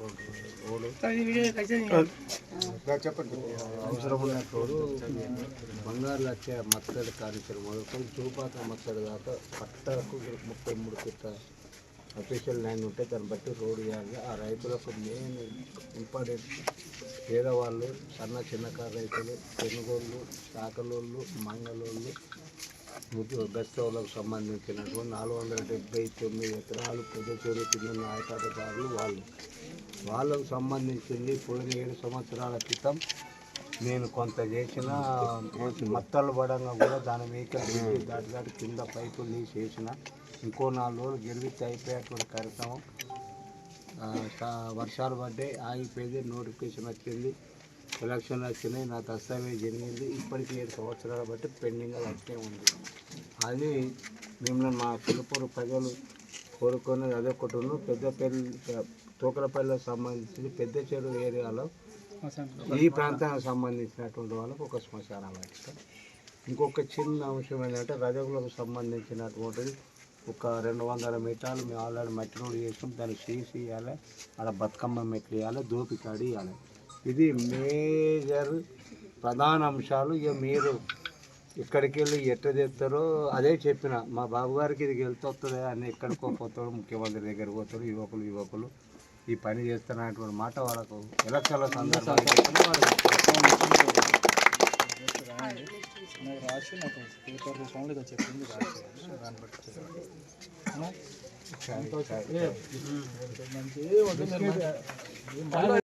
Road చెప్పండి అవసరం బంగారు లక్ష మత్తడి కార్యక్రమం మొదలుకొని చూపాక మత్తడి దాకా పట్టకు ముప్పై మూడు ఫిట్ట అఫీషియల్ ల్యాండ్ ఉంటే దాన్ని బట్టి రోడ్డు చేయాలి ఆ రైతులకు మెయిన్ ఇంపార్టెంట్ పేదవాళ్ళు సన్న చిన్నకారు రైతులు పెనుగోళ్ళు శాఖలోళ్ళు మంగళోళ్ళు ముద్దు బెస్తవులకు సంబంధించినటువంటి నాలుగు వందల డెబ్బై తొమ్మిది ఎకరాలు పెద్దచూరు కింద నాయకత్వదారులు వాళ్ళు వాళ్ళకు సంబంధించింది పోయిన ఏడు సంవత్సరాల క్రితం నేను కొంత చేసిన మత్తలు పడంగా కూడా దాని వెహికల్ పెట్టి దాటి దాటి కింద పైపులు తీసి వేసిన. ఇంకో నాలుగు రోజులు గెలిపితే అయిపోయేటువంటి కార్యక్రమం. వర్షాలు పడ్డాయి ఆగిపోయింది నోటిఫికేషన్ వచ్చింది ఎలక్షన్లు వచ్చినాయి నా దస్తావేజ్ జరిగింది. ఇప్పటికి ఏడు సంవత్సరాలు బట్టి పెండింగ్ అట్టే ఉంది. అది మిమ్మల్ని మా పిల్లపూరు ప్రజలు కోరుకున్నది అదే ఒకటి పెద్దపల్లి తోకలపల్లికి సంబంధించి పెద్ద చెరువు ఏరియాలో ఈ ప్రాంతానికి సంబంధించినటువంటి వాళ్ళకు ఒక శ్మశానం పెట్టాం ఇంకొక చిన్న అంశం ఏంటంటే రజకులకు సంబంధించినటువంటిది ఒక రెండు వందల మీటర్లు మేము ఆల్రెడీ మట్టి రోడ్ చేసాం దాన్ని సీసీ ఇవ్వాలి. అక్కడ బతుకమ్మ మెట్లు ఇవ్వాలి. దోపికాడి ఇవ్వాలి. ఇది మేజర్ ప్రధాన అంశాలు. ఇక మీరు ఇక్కడికి వెళ్ళి ఎట్ట చేస్తారో అదే చెప్పిన మా బాబు గారికి ఇది వెళ్తూ వస్తుంది అని ఎక్కడికో పోతాడు ముఖ్యమంత్రి దగ్గరికి పోతాడు యువకులు యువకులు. ఈ పని చేస్తున్నటువంటి మాట వాళ్ళకు ఎలక్షన్ల సందర్భంగా రాసి నాకు పేపర్ రూపంలో ఇదో చెప్పింది దాన్ని బట్టి. మంచి